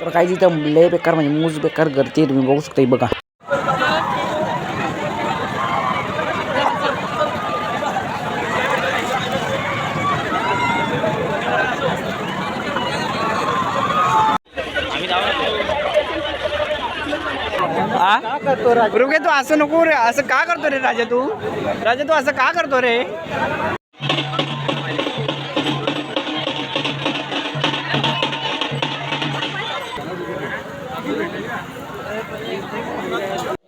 तर काही तिथं लय बेकार म्हणजे मूज बेकार आहे तुम्ही, बघू शकता बघा. रुके तू, असं नको रे, असं का करतो रे राजा तू? राजा तू असं का करतो रे?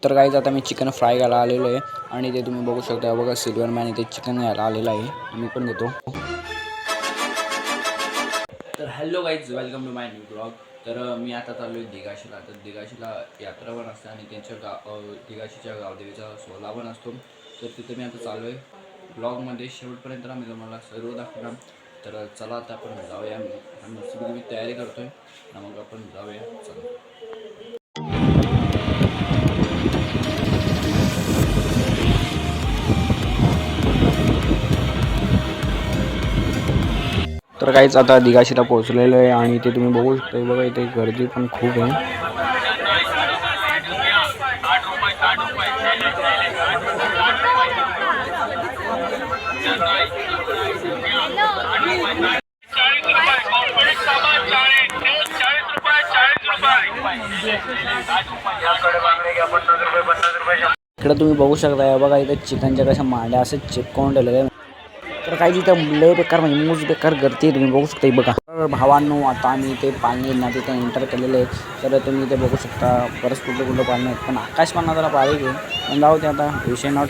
तर काहीच आता मी चिकन फ्राय घ्यायला आलेलो आहे. आणि ते तुम्ही बघू शकता बघा सिल्वर मॅन इथे चिकन घ्यायला आलेलं आहे. मी पण घेतो. तर hello guys welcome to my new blog तर मी आता चाललो आहे दिगाशीला तर दिगाशीला यात्रा पण असते आणि त्यांच्या गाव दिगाशीच्या गावदेवीचा सोहळा पण असतो. तर तिथे मी आता चाललो आहे. ब्लॉगमध्ये शेवटपर्यंत मी तुम्हाला सर्व दाखवणार. तर चला आता आपण जाऊया. मी मस्तपैकी मी तयारी करतोय. आहे मग आपण जाऊया. चला. तर काहीच आता दिगाशीला पोहोचलेलो आहे आणि ते तुम्ही बघू शकता बघा इथे गर्दी पण खूप आहे. इकडे तुम्ही बघू शकता या बघा इथं चिकनच्या कशा मांड्या असं चिपकवून ठेवलेले आहे. तर काही तिथं लय बेकार म्हणजे मूज बेकार गर्दी तुम्ही बघू शकता बघा. तर भावांनो आता आम्ही ते पाणी ना तिथे एंटर केलेले आहे तर तुम्ही ते बघू शकता बरंच कुठलं कुठलं पाणी आहेत. पण आकाश पाना जरा पाहिजे पण जाऊ ते आता विषय नॉट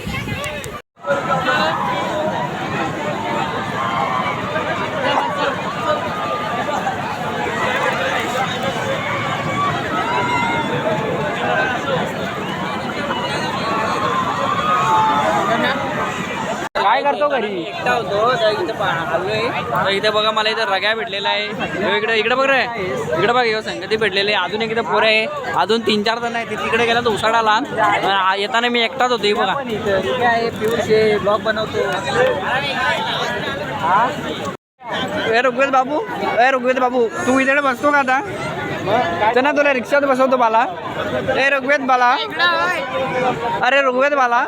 काय करतो घरी? एकटा होतो तर आलोय. तर इथे बघा मला इथे रग्या भेटलेला आहे. ह्यो इकडे इकडे बघ रे. इकडे बघ ह्यो संगती भेटलेली आहे. अजून एक इथे पोरं आहे. अजून तीन चार जण आहेत. तिकडे गेला तर उसाडाला अं, येताना मी एकटाच होतो हे बघा. ब्लॉग बनवतो ए ऋग्वेद बाबू. ए ऋग्वेद बाबू तू इथे बसतो का आता? चला तुला रिक्षात बसवतो बाला. ए ऋग्वेद बाला. अरे ऋग्वेद बाला.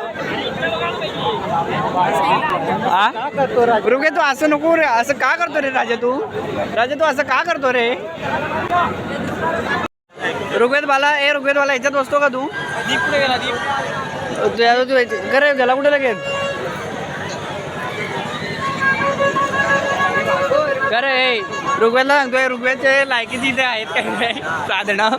हा ऋग्वेद तू असं नको रे असं का करतो रे राजा तू? राजा तू असं का करतो रे? ऋग्वेद बाला ए ऋग्वेद बाला ह्याच्यात बसतो का तू? दीप कुठे गेला दीप? तू करे गेला कुठे लगेच? ऋग्वेदला सांगतोय ऋग्वेदचे लायकीचे इथे आहेत काही काय साधनं.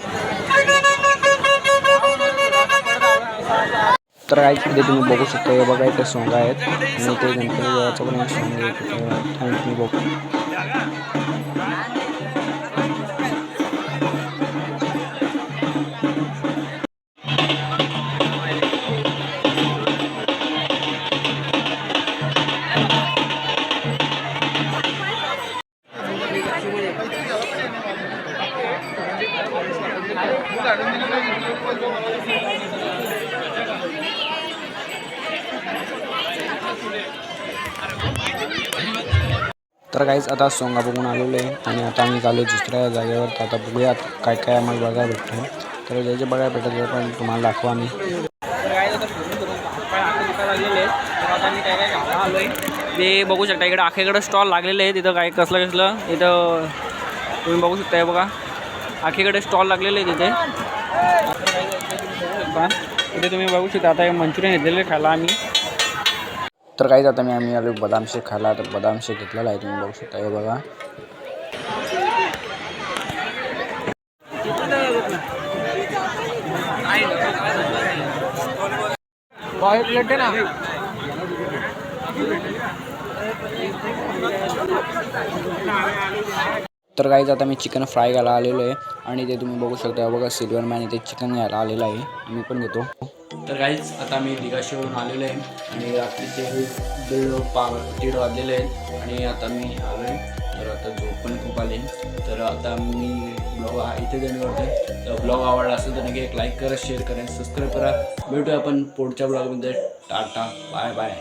तर काही तिथे तुम्ही बघू शकता हे बघा इथे सोंग आहेत. आणि ते गणपती देवाचं पण सोंग आहे. तिथे तुम्ही बघू तर काहीच आता सोंगा बघून आलेलो आहे आणि आता आम्ही चालू दुसऱ्या जागेवर. तर आता बघूयात काय काय आम्हाला बघायला भेटतं तर जे जे बघायला भेटत पण तुम्हाला दाखवा आम्ही. ते बघू शकता इकडे आखेकडे स्टॉल लागलेले आहे तिथं काय कसलं कसलं इथं तुम्ही बघू शकता हे बघा. आखेकडे स्टॉल लागलेले आहे तिथे इथे तुम्ही बघू शकता आता मंचुरियन घेतलेले खायला आम्ही. तर काहीच आता मी आम्ही आलो बदाम शेक खायला तर बदाम शेक घेतलेला आहे तुम्ही बघू शकता हे बघा. प्लेट आहे ना? तर काहीच आता मी चिकन फ्राय घ्यायला आलेलो आहे. आणि ते तुम्ही बघू शकता बघा सिल्वर मॅन इथे चिकन घ्यायला आलेलं आहे. मी पण घेतो. तर काहीच आता मी दिगाशीवरून आलेलो आहे. आणि रात्रीचे दीड पा दीड वाजलेले आहेत. आणि आता मी आलो आहे तर आता झोप पण खूप आली. तर आता मी ब्लॉग इथे जण करतो तर ब्लॉग आवडला असेल तर नक्की एक लाईक करा शेअर करा सबस्क्राईब करा. भेटूया आपण पुढच्या ब्लॉगमध्ये टाटा बाय बाय